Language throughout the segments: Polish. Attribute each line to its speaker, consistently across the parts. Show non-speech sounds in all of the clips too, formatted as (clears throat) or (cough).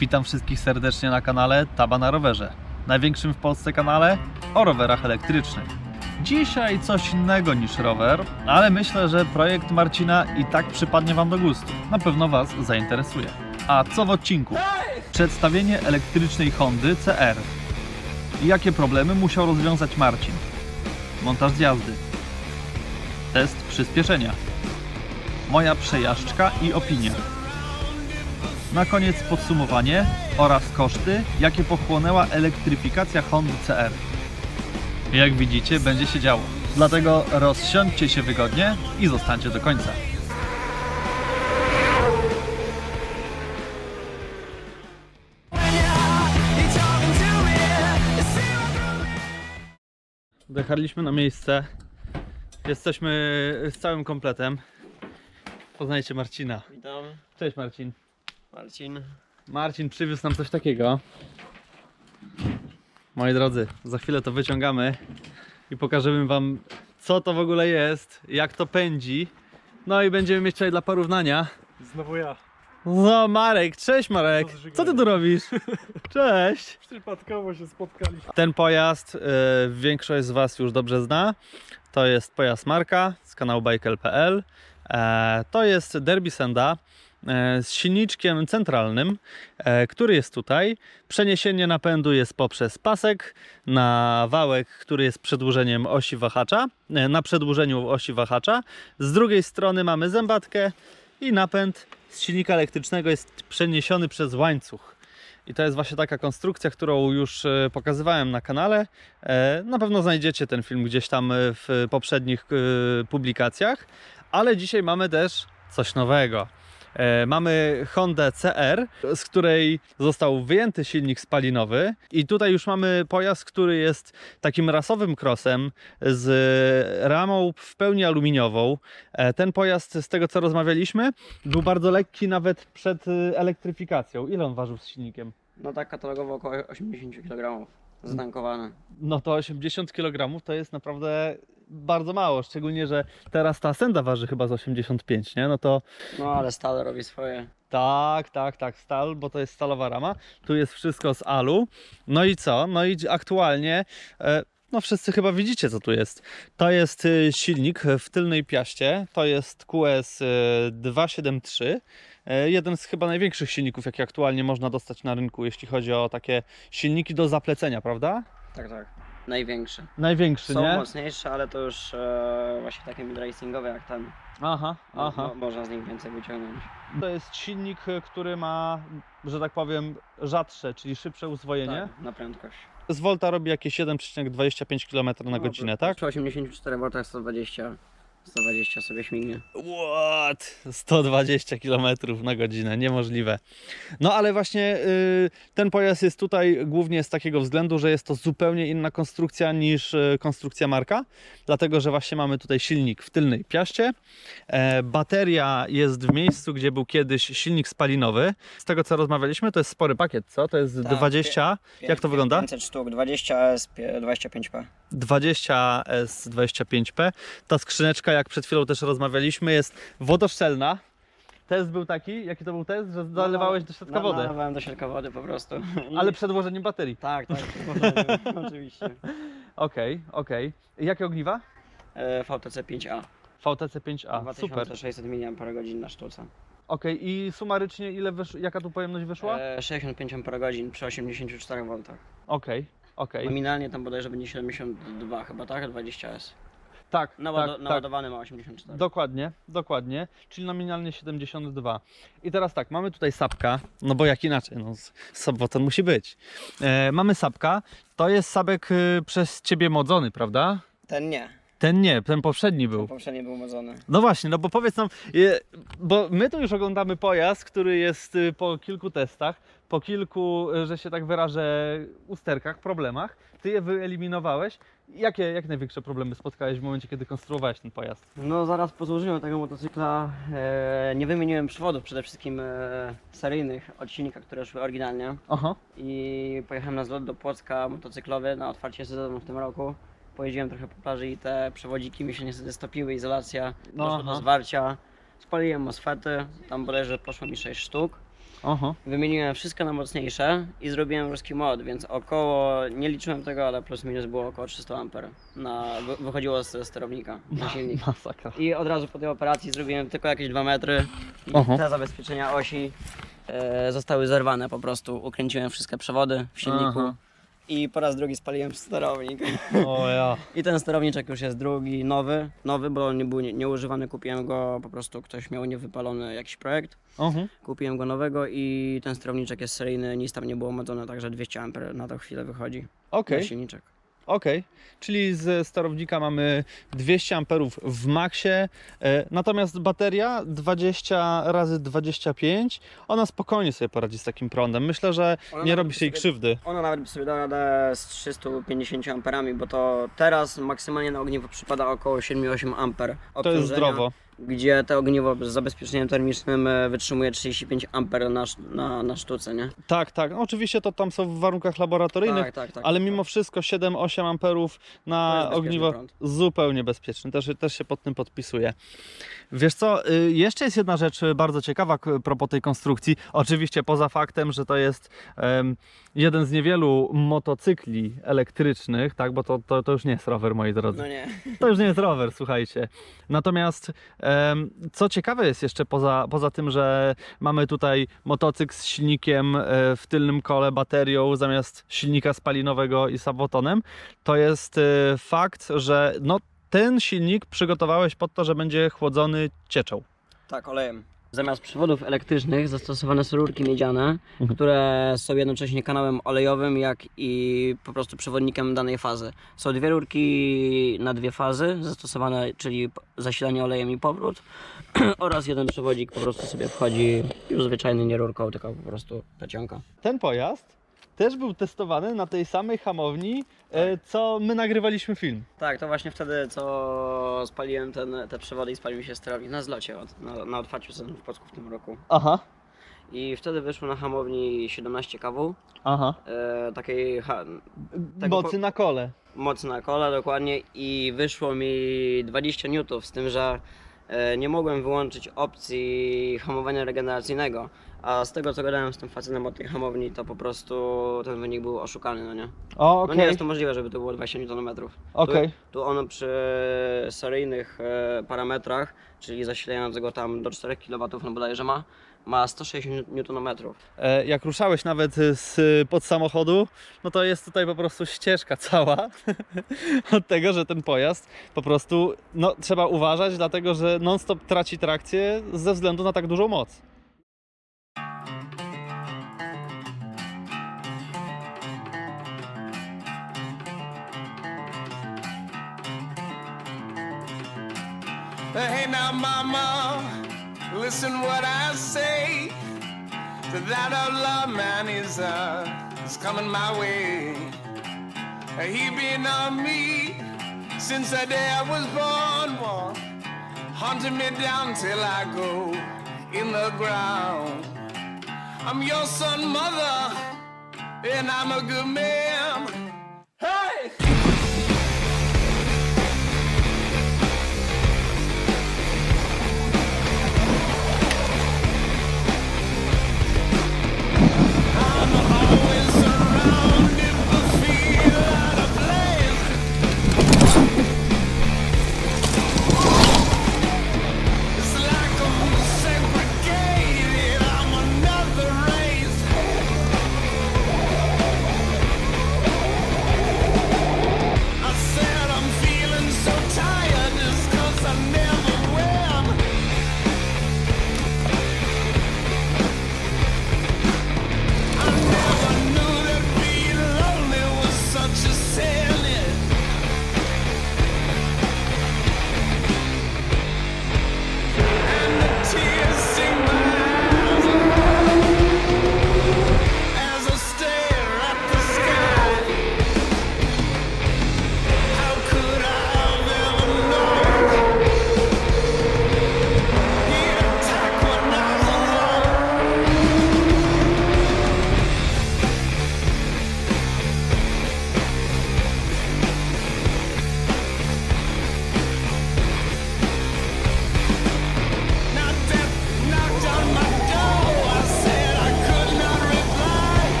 Speaker 1: Witam wszystkich serdecznie na kanale Taba na rowerze. Największym w Polsce kanale o rowerach elektrycznych. Dzisiaj coś innego niż rower, ale myślę, że projekt Marcina i tak przypadnie Wam do gustu. Na pewno Was zainteresuje. A co w odcinku? Przedstawienie elektrycznej Hondy CR. Jakie problemy musiał rozwiązać Marcin? Montaż zjazdy. Test przyspieszenia. Moja przejażdżka i opinia. Na koniec podsumowanie oraz koszty, jakie pochłonęła elektryfikacja Hondy CR. Jak widzicie, będzie się działo. Dlatego rozsiądźcie się wygodnie i zostańcie do końca. Dojechaliśmy na miejsce. Jesteśmy z całym kompletem. Poznajcie Marcina.
Speaker 2: Witam,
Speaker 1: Cześć Marcin.
Speaker 2: Marcin.
Speaker 1: Marcin przywiózł nam coś takiego. Moi drodzy, za chwilę to wyciągamy i pokażemy Wam, co to w ogóle jest, jak to pędzi. No i będziemy mieć tutaj dla porównania.
Speaker 3: Znowu ja.
Speaker 1: No, Marek, cześć Marek. Co ty tu robisz? (laughs) Cześć.
Speaker 3: Przypadkowo się spotkaliśmy.
Speaker 1: Ten pojazd y, większość z Was już dobrze zna. To jest pojazd Marka z kanału Bike.pl. E, to jest Derby Senda z silniczkiem centralnym, e, który jest tutaj. Przeniesienie napędu jest poprzez pasek na wałek, który jest przedłużeniem osi wahacza, e, na przedłużeniu osi wahacza. Z drugiej strony mamy zębatkę i napęd z silnika elektrycznego jest przeniesiony przez łańcuch. I to jest właśnie taka konstrukcja, którą już e, pokazywałem na kanale. E, Na pewno znajdziecie ten film gdzieś tam e, w poprzednich e, publikacjach, ale dzisiaj mamy też coś nowego. E, Mamy Hondę CR, z której został wyjęty silnik spalinowy i tutaj już mamy pojazd, który jest takim rasowym crossem z ramą w pełni aluminiową. E, Ten pojazd, z tego co rozmawialiśmy, był bardzo lekki nawet przed e, elektryfikacją. Ile on ważył z silnikiem?
Speaker 2: No tak katalogowo około 80 kg. Zatankowany.
Speaker 1: No to 80 kg to jest naprawdę bardzo mało, szczególnie, że teraz ta senda waży chyba z 85, nie? No to
Speaker 2: No ale stal robi swoje.
Speaker 1: tak, tak, tak, stal, bo to jest stalowa rama. Tu jest wszystko z alu. No i co? No i aktualnie e, no wszyscy chyba widzicie co tu jest. To jest y, silnik w tylnej piaście, to jest QS y, 273. E, Jeden z chyba największych silników, jakie aktualnie można dostać na rynku, jeśli chodzi o takie silniki do zaplecenia, prawda?
Speaker 2: Tak, tak. Największy.
Speaker 1: Największy,
Speaker 2: Są
Speaker 1: nie?
Speaker 2: mocniejsze, ale to już e, właśnie takie midracingowe jak ten.
Speaker 1: Aha,
Speaker 2: No,
Speaker 1: aha.
Speaker 2: No, można z nich więcej wyciągnąć.
Speaker 1: To jest silnik, y, który ma, że tak powiem, rzadsze, czyli szybsze uswojenie.
Speaker 2: Tak, na prędkość.
Speaker 1: Z Volta robi jakieś 7,25 km na
Speaker 2: No,
Speaker 1: godzinę,
Speaker 2: przy-
Speaker 1: tak?
Speaker 2: Przy 84 V 120. 120 sobie śmignie.
Speaker 1: What? 120 km na godzinę, niemożliwe. No ale właśnie y, ten pojazd jest tutaj głównie z takiego względu, że jest to zupełnie inna konstrukcja niż y, konstrukcja marka, dlatego że właśnie mamy tutaj silnik w tylnej piaście. E, bateria jest w miejscu, gdzie był kiedyś silnik spalinowy. Z tego co rozmawialiśmy, to jest spory pakiet, co? To jest
Speaker 2: Tak,
Speaker 1: 20, jak to wygląda?
Speaker 2: 500 sztuk, 20 S, 25P.
Speaker 1: 20S25P. Ta skrzyneczka, jak przed chwilą też rozmawialiśmy, jest wodoszczelna. Test był taki, jaki to był test, że zalewałeś do środka
Speaker 2: No,
Speaker 1: wodę,
Speaker 2: Nalewałem do środka wody po prostu. (laughs)
Speaker 1: ale przed włożeniem baterii.
Speaker 2: Tak, tak, (laughs) oczywiście.
Speaker 1: Okej, okej. Jakie ogniwa?
Speaker 2: E, VTC 5A.
Speaker 1: VTC 5A, super.
Speaker 2: 2600 mAh na sztuce.
Speaker 1: Okej, i sumarycznie ile wysz... jaka tu pojemność wyszła?
Speaker 2: E, 65 Ah przy 84 V.
Speaker 1: Okej, okej.
Speaker 2: Nominalnie tam bodajże będzie 72 chyba, tak? 20S.
Speaker 1: Tak,
Speaker 2: Nawado-
Speaker 1: tak, tak.
Speaker 2: naładowany ma 84.
Speaker 1: Dokładnie, dokładnie, czyli nominalnie 72. I teraz tak, mamy tutaj sapka, no bo jak inaczej, no s- soboton musi być. E, mamy sapka, to jest sabek y, przez ciebie modzony, prawda?
Speaker 2: Ten nie.
Speaker 1: Ten nie, ten poprzedni
Speaker 2: Ten
Speaker 1: był.
Speaker 2: poprzedni był modzony.
Speaker 1: No właśnie, no bo powiedz nam, bo my tu już oglądamy pojazd, który jest y, po kilku testach, po kilku, y, że się tak wyrażę, usterkach, problemach. Ty je wyeliminowałeś. Jakie, jakie największe problemy spotkałeś w momencie, kiedy konstruowałeś ten pojazd?
Speaker 2: No zaraz po złożeniu tego motocykla e, nie wymieniłem przewodów przede wszystkim e, seryjnych od silnika, które szły oryginalnie.
Speaker 1: Aha.
Speaker 2: I pojechałem na zlot do Płocka motocyklowy na otwarcie sezonu w tym roku. Pojeździłem trochę po plaży i te przewodziki mi się niestety stopiły, izolacja,
Speaker 1: No,
Speaker 2: doszło do
Speaker 1: aha.
Speaker 2: zwarcia. Spaliłem mosfety, tam bodajże poszło mi 6 sztuk.
Speaker 1: Oho.
Speaker 2: Wymieniłem wszystko na mocniejsze i zrobiłem ruski mod, więc około, nie liczyłem tego, ale plus minus było około 300 amper. Na, wy, wychodziło z sterownika na silnik.
Speaker 1: Masakra.
Speaker 2: I od razu po tej operacji zrobiłem tylko jakieś 2 metry. I
Speaker 1: Oho.
Speaker 2: te zabezpieczenia osi e, zostały zerwane po prostu. Ukręciłem wszystkie przewody w silniku.
Speaker 1: Aha.
Speaker 2: I po raz drugi spaliłem sterownik.
Speaker 1: O ja. (laughs)
Speaker 2: I ten sterowniczek już jest drugi, nowy, nowy, bo on nie był nie- nieużywany, kupiłem go, po prostu ktoś miał niewypalony jakiś projekt.
Speaker 1: Oho.
Speaker 2: Kupiłem go nowego i ten sterowniczek jest seryjny, nic tam nie było modzone, także 200 A na tą chwilę wychodzi
Speaker 1: Okej.
Speaker 2: na silniczek.
Speaker 1: Okej, czyli z sterownika mamy 200 amperów w maksie, e, natomiast bateria 20 razy 25, ona spokojnie sobie poradzi z takim prądem. Myślę, że
Speaker 2: Ona
Speaker 1: nie robi się jej krzywdy.
Speaker 2: Ona nawet by sobie dała radę z 350 amperami, bo to teraz maksymalnie na ogniwo przypada około 7-8 amper
Speaker 1: To jest zdrowo.
Speaker 2: Gdzie to ogniwo z zabezpieczeniem termicznym e, wytrzymuje 35 amper na, na, na sztuce, nie?
Speaker 1: Tak, tak. No, oczywiście to tam są w warunkach laboratoryjnych,
Speaker 2: Tak, tak, tak.
Speaker 1: ale
Speaker 2: tak.
Speaker 1: mimo wszystko 7-8 amperów na ogniwo
Speaker 2: prąd.
Speaker 1: zupełnie bezpieczny. Też, też się pod tym podpisuję. Wiesz co, y, jeszcze jest jedna rzecz y, bardzo ciekawa k- propos tej konstrukcji. Oczywiście poza faktem, że to jest em, jeden z niewielu motocykli elektrycznych, tak, bo to, to, to już nie jest rower, moi drodzy.
Speaker 2: No nie.
Speaker 1: To już nie jest rower, słuchajcie. Natomiast em, co ciekawe jest jeszcze poza, poza tym, że mamy tutaj motocykl z silnikiem e, w tylnym kole, baterią zamiast silnika spalinowego i sabotonem, to jest e, fakt, że no, ten silnik przygotowałeś pod to, że będzie chłodzony cieczą.
Speaker 2: Tak, olejem. Zamiast przewodów elektrycznych zastosowane są rurki miedziane,
Speaker 1: Mhm.
Speaker 2: które są jednocześnie kanałem olejowym, jak i po prostu przewodnikiem danej fazy. Są dwie rurki na dwie fazy zastosowane, czyli zasilanie olejem i powrót (clears throat) oraz jeden przewodnik po prostu sobie wchodzi już zwyczajny nie rurką, tylko po prostu plecionka.
Speaker 1: Ten pojazd też był testowany na tej samej hamowni, e, co my nagrywaliśmy film.
Speaker 2: Tak, to właśnie wtedy co spaliłem ten, te przewody i spalił się sterownik na zlocie od, na, na otwarciu sezonu w Płocku w tym roku.
Speaker 1: Aha,
Speaker 2: I wtedy wyszło na hamowni 17 kW,
Speaker 1: aha.
Speaker 2: e, takiej ha, Tego
Speaker 1: Mocy na kole.
Speaker 2: mocna kola dokładnie i wyszło mi 20 newtów, z tym, że nie mogłem wyłączyć opcji hamowania regeneracyjnego. A z tego co gadałem z tym facetem od tej hamowni, to po prostu ten wynik był oszukany, no nie?
Speaker 1: O,
Speaker 2: No
Speaker 1: okej,
Speaker 2: nie jest to możliwe, żeby to było 20 Nm.
Speaker 1: okej.
Speaker 2: Tu, tu ono przy seryjnych e, parametrach, czyli zasilając go tam do 4 kW, no bodajże ma, ma 160 Nm.
Speaker 1: E, jak ruszałeś nawet z pod samochodu, no to jest tutaj po prostu ścieżka cała (laughs) od tego, że ten pojazd po prostu no, trzeba uważać, dlatego że non-stop traci trakcję ze względu na tak dużą moc.
Speaker 4: Hey now, mama, listen what I say. To that old love man is uh, is coming my way. He been on me since the day I was born, boy, haunting me down till I go in the ground. I'm your son, mother, and I'm a good man.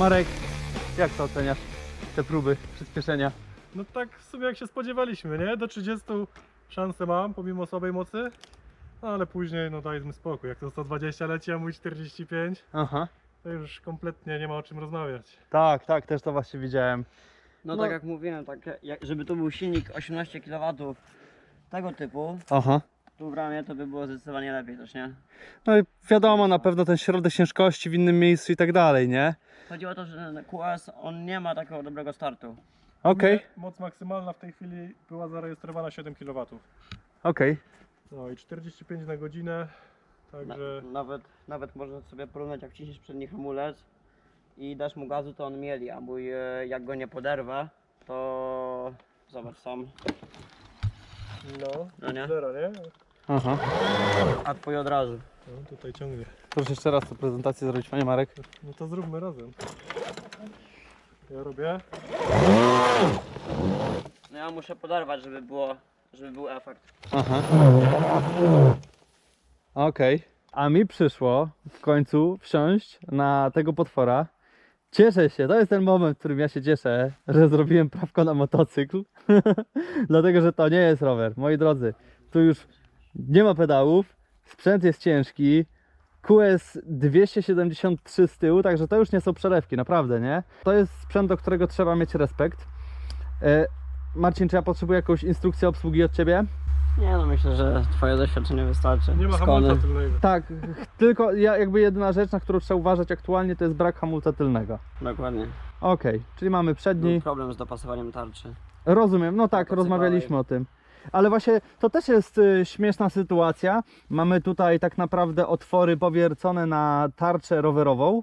Speaker 1: Marek, jak to oceniasz? Te próby przyspieszenia?
Speaker 3: No tak w sumie jak się spodziewaliśmy, nie? Do 30 szansę mam, pomimo słabej mocy. No ale później, no dajmy spokój. Jak to 120 leci, a mój 45,
Speaker 1: Aha.
Speaker 3: to już kompletnie nie ma o czym rozmawiać.
Speaker 1: Tak, tak, też to właśnie widziałem.
Speaker 2: No,
Speaker 1: No.
Speaker 2: tak jak mówiłem, tak, jak, żeby tu był silnik 18 kW tego typu,
Speaker 1: Aha.
Speaker 2: tu w ramie to by było zdecydowanie lepiej też, nie?
Speaker 1: No i wiadomo, na pewno ten środek ciężkości w innym miejscu i tak dalej, nie?
Speaker 2: Chodzi o to, że ten QS on nie ma takiego dobrego startu.
Speaker 1: Okej,
Speaker 3: Moc maksymalna w tej chwili była zarejestrowana 7 kW.
Speaker 1: okej.
Speaker 3: No i 45 na godzinę,
Speaker 2: Na,
Speaker 3: także
Speaker 2: nawet, nawet można sobie porównać jak wciśniesz przedni hamulec i dasz mu gazu to on mieli, a mój e, jak go nie poderwę to zobacz sam,
Speaker 3: no,
Speaker 2: No nie?
Speaker 3: zero, nie?
Speaker 1: Aha.
Speaker 2: a twój od razu.
Speaker 3: No tutaj ciągnie.
Speaker 1: Proszę jeszcze raz tę prezentację zrobić, panie Marek.
Speaker 3: No to zróbmy razem. Ja robię.
Speaker 2: No ja muszę poderwać, żeby było, żeby był efekt.
Speaker 1: Aha. Okej. A mi przyszło w końcu wsiąść na tego potwora. Cieszę się, to jest ten moment, w którym ja się cieszę, że zrobiłem prawko na motocykl. (laughs) Dlatego, że to nie jest rower. Moi drodzy, tu już nie ma pedałów, sprzęt jest ciężki. QS 273 z tyłu, także to już nie są przelewki, naprawdę, nie? To jest sprzęt, do którego trzeba mieć respekt. E, Marcin, czy ja potrzebuję jakąś instrukcję obsługi od Ciebie?
Speaker 2: Nie no myślę, że twoje doświadczenie wystarczy.
Speaker 3: Nie ma
Speaker 2: Skony.
Speaker 3: hamulca tylnego.
Speaker 1: Tak, tylko ja, jakby jedyna rzecz, na którą trzeba uważać aktualnie, to jest brak hamulca tylnego.
Speaker 2: Dokładnie.
Speaker 1: Okej, czyli mamy przedni.
Speaker 2: Był problem z dopasowaniem tarczy.
Speaker 1: Rozumiem, no tak, rozmawialiśmy o tym. Ale właśnie to też jest y, śmieszna sytuacja. Mamy tutaj tak naprawdę otwory powiercone na tarczę rowerową.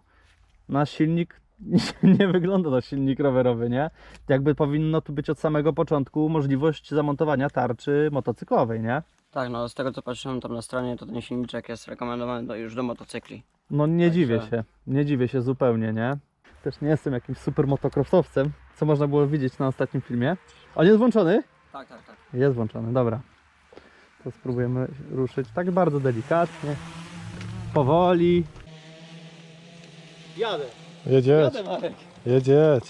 Speaker 1: Nasz silnik (laughs) nie wygląda na silnik rowerowy, nie? Jakby powinno tu być od samego początku możliwość zamontowania tarczy motocyklowej, nie?
Speaker 2: Tak, no z tego co patrzyłem tam na stronie, to ten silniczek jest rekomendowany do, już do motocykli.
Speaker 1: No nie
Speaker 2: Także-
Speaker 1: dziwię się, nie dziwię się zupełnie, nie? Też nie jestem jakimś super motocrossowcem, co można było widzieć na ostatnim filmie. On jest włączony?
Speaker 2: Tak, tak, tak.
Speaker 1: Jest włączony, dobra. To spróbujemy ruszyć tak bardzo delikatnie, powoli. Jadę,
Speaker 3: Jedzieć,
Speaker 1: Marek.
Speaker 3: jedzieć.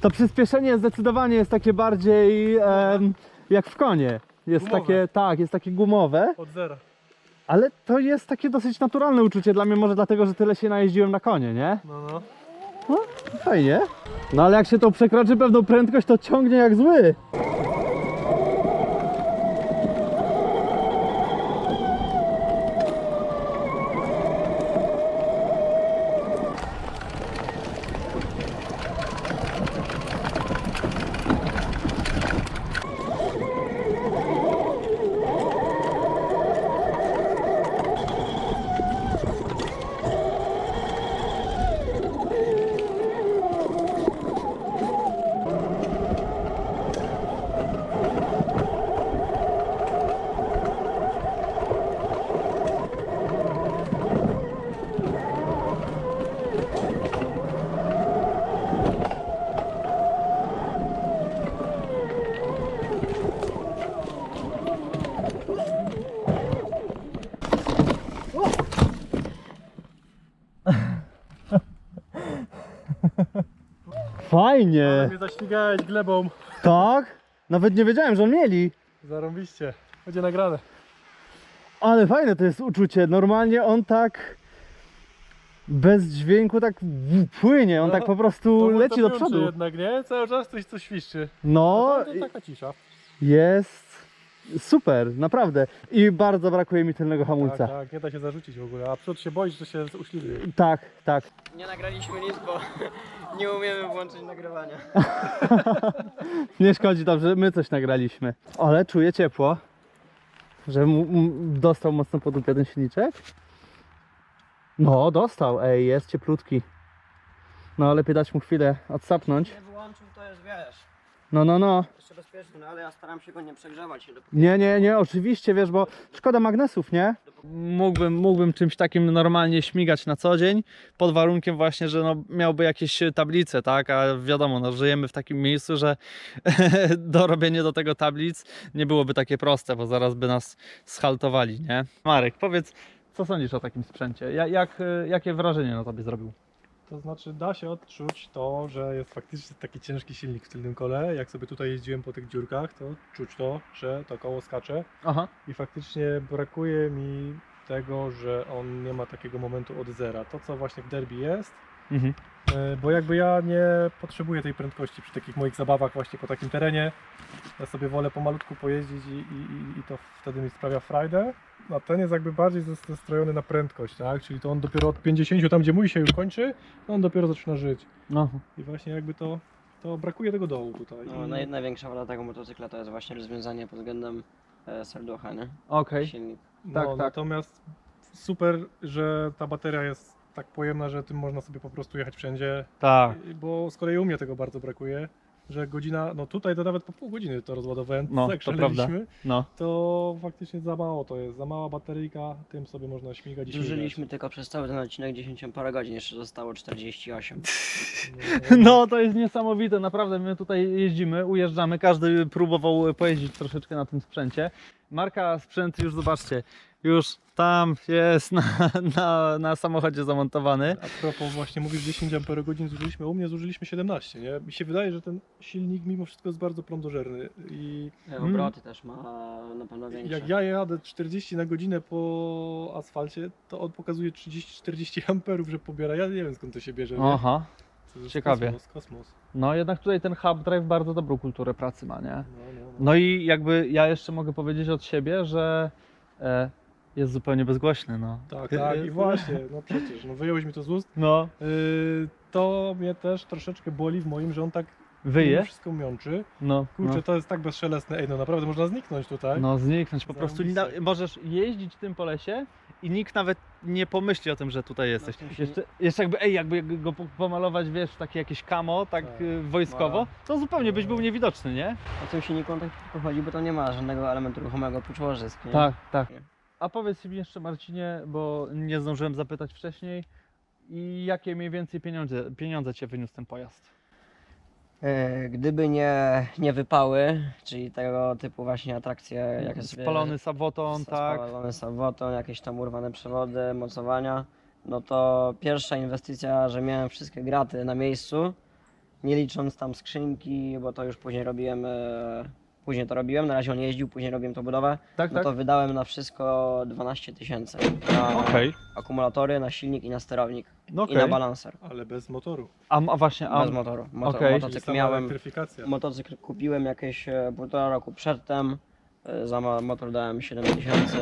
Speaker 1: To przyspieszenie zdecydowanie jest takie bardziej em, jak w konie. Jest
Speaker 3: Gumowe.
Speaker 1: takie, tak, jest takie gumowe,
Speaker 3: Od zera.
Speaker 1: ale to jest takie dosyć naturalne uczucie dla mnie, może dlatego, że tyle się najeździłem na konie, nie?
Speaker 3: No, no.
Speaker 1: No, fajnie. No ale jak się to przekroczy pewną prędkość, to ciągnie jak zły. Fajnie.
Speaker 3: Mnie zaśmigałeś glebą.
Speaker 1: Tak? Nawet nie wiedziałem, że on mieli.
Speaker 3: Zarąbiście. Będzie nagrane.
Speaker 1: Ale fajne to jest uczucie. Normalnie on tak bez dźwięku tak płynie. On
Speaker 3: No,
Speaker 1: tak po prostu leci do przodu.
Speaker 3: jednak, nie? Cały czas coś co świszczy.
Speaker 1: No,
Speaker 3: No, to taka cisza.
Speaker 1: jest super, naprawdę. I bardzo brakuje mi tylnego hamulca.
Speaker 3: Tak, tak, nie da się zarzucić w ogóle. A przód się boisz, że się uślizgnie.
Speaker 1: Tak, tak.
Speaker 2: Nie nagraliśmy nic, bo (laughs) nie umiemy włączyć nagrywania. (laughs)
Speaker 1: Nie szkodzi, dobrze, my coś nagraliśmy. Ale czuję ciepło. Że mu, dostał mocno po dupie ten silniczek. No, dostał, ej, jest cieplutki. No, lepiej dać mu chwilę odsapnąć.
Speaker 2: Nie wyłączył, to jest wiesz.
Speaker 1: No, no, no.
Speaker 2: Jeszcze bezpieczny, no ale ja staram się go nie przegrzewać.
Speaker 1: Nie, nie, nie, oczywiście, wiesz, bo szkoda magnesów, nie? Mógłbym, mógłbym czymś takim normalnie śmigać na co dzień, pod warunkiem właśnie, że no, miałby jakieś tablice, tak? A wiadomo, no, żyjemy w takim miejscu, że (laughs) dorobienie do tego tablic nie byłoby takie proste, bo zaraz by nas schaltowali, nie? Marek, powiedz, co sądzisz o takim sprzęcie? Ja- Jak, jakie wrażenie na tobie zrobił?
Speaker 3: To znaczy da się odczuć to, że jest faktycznie taki ciężki silnik w tylnym kole. Jak sobie tutaj jeździłem po tych dziurkach, to czuć to, że to koło skacze
Speaker 1: Aha.
Speaker 3: i faktycznie brakuje mi tego, że on nie ma takiego momentu od zera. To co właśnie w derby jest,
Speaker 1: Mhm.
Speaker 3: e, bo jakby ja nie potrzebuję tej prędkości przy takich moich zabawach właśnie po takim terenie. Ja sobie wolę pomalutku pojeździć i, i, i- i to wtedy mi sprawia frajdę. A ten jest jakby bardziej zestrojony na prędkość, tak? Czyli to on dopiero od 50, tam gdzie mój się już kończy, to on dopiero zaczyna żyć.
Speaker 1: No.
Speaker 3: I właśnie jakby to, to brakuje tego dołu tutaj.
Speaker 2: No,
Speaker 3: I-
Speaker 2: naj, największa wada tego motocykla to jest właśnie rozwiązanie pod względem e, serducha, nie?
Speaker 1: Okej.
Speaker 2: Silnik.
Speaker 3: no,
Speaker 1: tak, tak.
Speaker 3: Natomiast super, że ta bateria jest tak pojemna, że tym można sobie po prostu jechać wszędzie.
Speaker 1: Tak.
Speaker 3: Bo z kolei u mnie tego bardzo brakuje. Że godzina, no tutaj to nawet po pół godziny to rozładowałem,
Speaker 1: No,
Speaker 3: tak
Speaker 1: to prawda.
Speaker 3: szaleliśmy,
Speaker 1: No.
Speaker 3: to faktycznie za mało to jest, za mała bateryjka, tym sobie można śmigać i.
Speaker 2: Zużyliśmy tylko przez cały ten odcinek 10 parę godzin, jeszcze zostało 48.
Speaker 3: No,
Speaker 1: No to jest niesamowite, naprawdę my tutaj jeździmy, ujeżdżamy, każdy próbował pojeździć troszeczkę na tym sprzęcie. Marka sprzęt już zobaczcie, już tam jest na, na, na samochodzie zamontowany.
Speaker 3: A propos właśnie mówisz 10 Ah zużyliśmy, a u mnie zużyliśmy 17, nie? Mi się wydaje, że ten silnik mimo wszystko jest bardzo prądożerny i
Speaker 2: Obroty też ma na pewno większe.
Speaker 3: jak ja jadę 40 na godzinę po asfalcie, to on pokazuje 30-40 amperów, że pobiera. Ja nie wiem skąd to się bierze. nie?
Speaker 1: Aha,
Speaker 3: To jest
Speaker 1: ciekawie.
Speaker 3: Kosmos, kosmos.
Speaker 1: no jednak tutaj ten Hub Drive bardzo dobrą kulturę pracy ma, nie?
Speaker 3: No, no, no.
Speaker 1: No i jakby ja jeszcze mogę powiedzieć od siebie, że e, jest zupełnie bezgłośny, no.
Speaker 3: Tak, tak, i właśnie, no przecież, no wyjąłeś mi to z ust.
Speaker 1: No,
Speaker 3: Yy, to mnie też troszeczkę boli w moim, że on tak
Speaker 1: wyje,
Speaker 3: wszystko miączy.
Speaker 1: no,
Speaker 3: Kurczę,
Speaker 1: no.
Speaker 3: to jest tak bezszelestne. Ej, no naprawdę można zniknąć tutaj.
Speaker 1: No zniknąć, po prostu nie możesz jeździć tym po lesie i nikt nawet nie pomyśli o tym, że tutaj jesteś.
Speaker 2: tym się
Speaker 1: Jeszcze, jeszcze jakby, ej, jakby go po- pomalować, wiesz, w takie jakieś kamo, tak
Speaker 3: Tak.
Speaker 1: y, wojskowo, to zupełnie byś był niewidoczny, nie?
Speaker 2: O tym silniku on tak tylko chodzi, bo to nie ma żadnego elementu ruchomego oprócz łożysk. Nie?
Speaker 1: Tak, tak.
Speaker 2: Nie.
Speaker 1: A powiedz mi jeszcze Marcinie, bo nie zdążyłem zapytać wcześniej, i jakie mniej więcej pieniądze, pieniądze Cię wyniósł ten pojazd?
Speaker 2: E, Gdyby nie, nie wypały, czyli tego typu właśnie atrakcje, jak
Speaker 1: Spalony saboton, tak.
Speaker 2: Spalony saboton, jakieś tam urwane przewody, mocowania, no to pierwsza inwestycja, że miałem wszystkie graty na miejscu, nie licząc tam skrzynki, bo to już później robiłem, e, później to robiłem, na razie on jeździł, później robiłem tą budowę,
Speaker 1: Tak,
Speaker 2: no
Speaker 1: tak.
Speaker 2: to wydałem na wszystko 12 tysięcy. Na
Speaker 1: Okej,
Speaker 2: akumulatory, na silnik i na sterownik
Speaker 1: no
Speaker 2: i na balanser.
Speaker 3: Ale bez motoru.
Speaker 1: A, a właśnie, a,
Speaker 2: Bez motoru.
Speaker 1: Okej.
Speaker 3: Czyli
Speaker 2: Motocykl
Speaker 3: sama
Speaker 2: miałem,
Speaker 3: elektryfikacja.
Speaker 2: motocykl kupiłem jakieś e, półtora roku przedtem. E, Za mo- motor dałem 7000.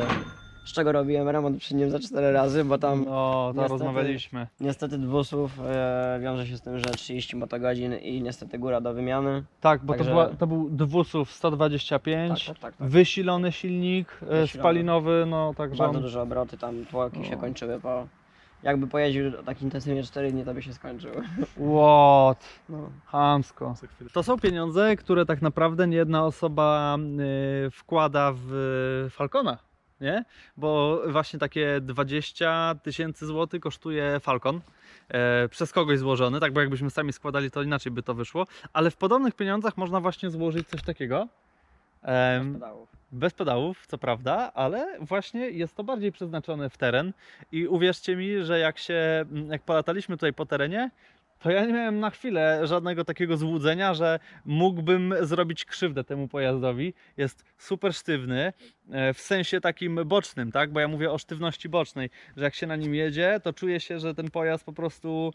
Speaker 2: Z czego robiłem remont przy nim za 4 razy, bo tam
Speaker 1: no, to
Speaker 2: niestety-
Speaker 1: rozmawialiśmy.
Speaker 2: niestety dwusów e, wiąże się z tym, że 30 motogodzin i niestety góra do wymiany.
Speaker 1: Tak, bo to,
Speaker 2: Także-
Speaker 1: była, to był dwusów 125,
Speaker 2: Tak, tak, tak. tak.
Speaker 1: wysilony silnik, e,
Speaker 2: Wysilony.
Speaker 1: spalinowy, no także
Speaker 2: Bardzo
Speaker 1: on,
Speaker 2: duże obroty, tam tłoki się
Speaker 1: No.
Speaker 2: kończyły po... Jakby pojeździł tak intensywnie 4 dni, to by się skończył.
Speaker 1: What?
Speaker 2: No.
Speaker 3: Chwilę.
Speaker 1: To są pieniądze, które tak naprawdę nie jedna osoba y, wkłada w Falcona, nie? Bo właśnie takie 20 tysięcy złotych kosztuje Falcon. E, przez kogoś złożony, tak bo jakbyśmy sami składali, to inaczej by to wyszło, ale w podobnych pieniądzach można właśnie złożyć coś takiego. Em,
Speaker 2: Bez pedałów.
Speaker 1: bez pedałów, co prawda, ale właśnie jest to bardziej przeznaczone w teren i uwierzcie mi, że jak się, jak polataliśmy tutaj po terenie, to ja nie miałem na chwilę żadnego takiego złudzenia, że mógłbym zrobić krzywdę temu pojazdowi. Jest super sztywny, e, w sensie takim bocznym, tak? Bo ja mówię o sztywności bocznej, że jak się na nim jedzie, to czuje się, że ten pojazd po prostu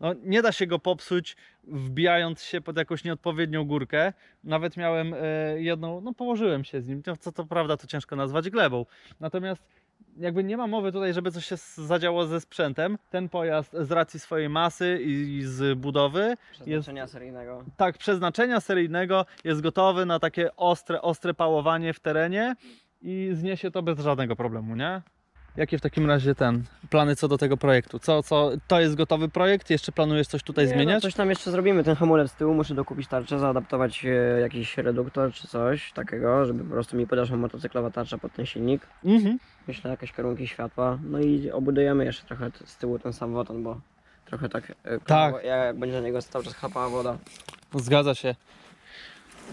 Speaker 1: no, nie da się go popsuć, wbijając się pod jakąś nieodpowiednią górkę. Nawet miałem e, jedną, no położyłem się z nim, co to prawda to ciężko nazwać glebą. Natomiast jakby nie ma mowy tutaj, żeby coś się zadziało ze sprzętem. Ten pojazd z racji swojej masy i, i z budowy,
Speaker 2: Przeznaczenia seryjnego.
Speaker 1: tak, przeznaczenia seryjnego jest gotowy na takie ostre, ostre pałowanie w terenie i zniesie to bez żadnego problemu, nie? Jakie w takim razie ten plany co do tego projektu? Co, co, to jest gotowy projekt? Jeszcze planujesz coś tutaj
Speaker 2: Nie, No,
Speaker 1: zmieniać?
Speaker 2: coś tam jeszcze zrobimy, ten hamulec z tyłu, muszę dokupić tarczę, zaadaptować e, jakiś reduktor czy coś takiego, żeby po prostu mi podeszła motocyklowa tarcza pod ten silnik.
Speaker 1: Mhm.
Speaker 2: Myślę jakieś kierunki światła, no i obudujemy jeszcze trochę t- z tyłu ten sam woton, bo trochę tak, e,
Speaker 1: Tak.
Speaker 2: jak będzie na niego cały czas chlapała woda.
Speaker 1: Zgadza się.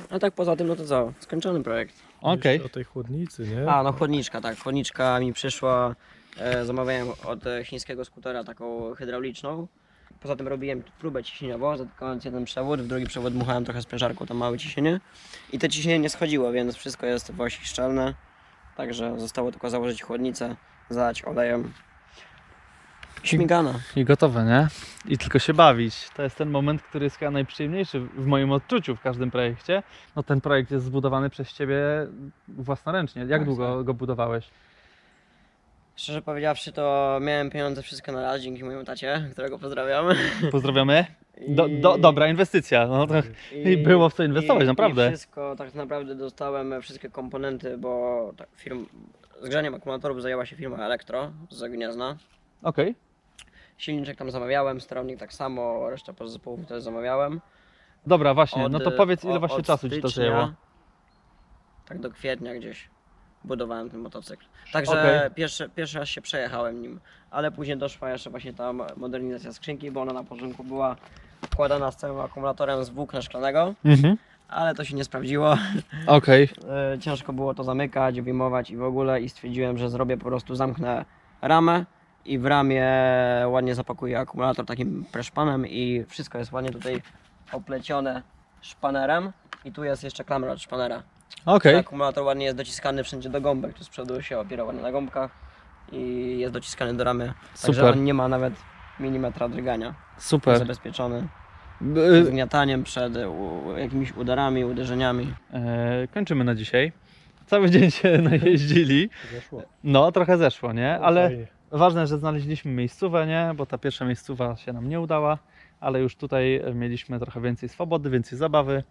Speaker 2: A tak poza tym, no to co, skończony projekt.
Speaker 1: Okej.
Speaker 3: O tej chłodnicy, nie?
Speaker 2: A, no chłodniczka, tak, chłodniczka mi przyszła, e, zamawiałem od e, chińskiego skutera taką hydrauliczną. Poza tym robiłem próbę ciśnieniową, zatykając jeden przewód, w drugi przewód dmuchałem trochę sprężarką, tam małe ciśnienie. I te ciśnienie nie schodziło, więc wszystko jest w osi szczelne. Także zostało tylko założyć chłodnicę, zalać olejem. Śmigana.
Speaker 1: I gotowe, nie? I tylko się bawić. To jest ten moment, który jest chyba najprzyjemniejszy w moim odczuciu w każdym projekcie. No ten projekt jest zbudowany przez Ciebie własnoręcznie. Jak
Speaker 2: Tak,
Speaker 1: długo go budowałeś?
Speaker 2: Szczerze powiedziawszy, to miałem pieniądze wszystko na raz dzięki mojemu tacie, którego pozdrawiam. (laughs)
Speaker 1: Pozdrawiamy. Do, do,
Speaker 2: I-
Speaker 1: dobra inwestycja. No, to, I było w co inwestować,
Speaker 2: i,
Speaker 1: naprawdę.
Speaker 2: I wszystko, tak naprawdę dostałem wszystkie komponenty, bo tak, firm, zgrzaniem akumulatorów zajęła się firma Elektro z Gniezna.
Speaker 1: Okej.
Speaker 2: Silniczek tam zamawiałem, sterownik tak samo, reszta podzespołów też zamawiałem.
Speaker 1: Dobra, właśnie.
Speaker 2: Od,
Speaker 1: no to powiedz, ile
Speaker 2: o-
Speaker 1: właśnie
Speaker 2: od
Speaker 1: czasu Ci to
Speaker 2: stycznia,
Speaker 1: zajęło?
Speaker 2: Tak do kwietnia gdzieś budowałem ten motocykl. Także
Speaker 1: Okej.
Speaker 2: pierwszy, pierwszy raz się przejechałem nim, ale później doszła jeszcze właśnie ta modernizacja skrzynki, bo ona na początku była wkładana z całym akumulatorem z włókna szklanego,
Speaker 1: Mhm.
Speaker 2: ale to się nie sprawdziło. (laughs)
Speaker 1: Okej.
Speaker 2: E, ciężko było to zamykać, wyjmować i w ogóle i stwierdziłem, że zrobię po prostu, zamknę ramę i w ramie ładnie zapakuję akumulator takim preszpanem i wszystko jest ładnie tutaj oplecione szpanerem i tu jest jeszcze klamra od szpanera.
Speaker 1: Okej.
Speaker 2: Akumulator ładnie jest dociskany wszędzie do gąbek, tu z przodu się opiera ładnie na gąbkach i jest dociskany do ramy, także
Speaker 1: Super.
Speaker 2: on nie ma nawet milimetra drgania. Jest
Speaker 1: Super.
Speaker 2: zabezpieczony
Speaker 1: B-
Speaker 2: zgniataniem przed u, jakimiś udarami, uderzeniami.
Speaker 1: e, kończymy na dzisiaj. Cały dzień się (laughs) najeździli.
Speaker 3: Zeszło.
Speaker 1: No, trochę zeszło, nie? Ale. Ważne, że znaleźliśmy miejscówę, nie? Bo ta pierwsza miejscowa się nam nie udała, ale już tutaj mieliśmy trochę więcej swobody, więcej zabawy.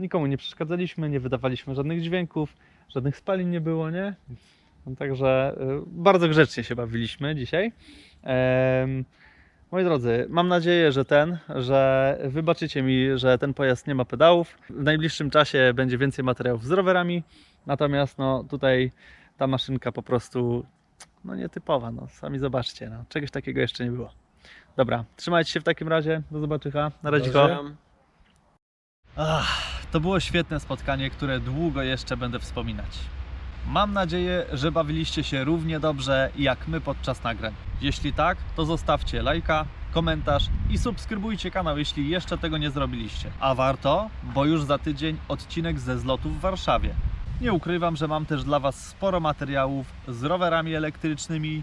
Speaker 1: Nikomu nie przeszkadzaliśmy, nie wydawaliśmy żadnych dźwięków, żadnych spalin nie było, nie? No, Także y, bardzo grzecznie się bawiliśmy dzisiaj. Moi drodzy, mam nadzieję, że ten, że wybaczycie mi, że ten pojazd nie ma pedałów. W najbliższym czasie będzie więcej materiałów z rowerami, natomiast no tutaj ta maszynka po prostu no nietypowa, no sami zobaczcie, no, czegoś takiego jeszcze nie było. Dobra, trzymajcie się w takim razie, do zobaczyka, na razie. Ach, to było świetne spotkanie, które długo jeszcze będę wspominać. Mam nadzieję, że bawiliście się równie dobrze jak my podczas nagrań. Jeśli tak, to zostawcie lajka, komentarz i subskrybujcie kanał, jeśli jeszcze tego nie zrobiliście. A warto, bo już za tydzień odcinek ze zlotu w Warszawie. Nie ukrywam, że mam też dla Was sporo materiałów z rowerami elektrycznymi,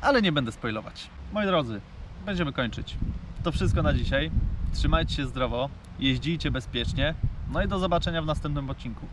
Speaker 1: ale nie będę spoilować. Moi drodzy, będziemy kończyć. To wszystko na dzisiaj. Trzymajcie się zdrowo, jeździcie bezpiecznie. No i do zobaczenia w następnym odcinku.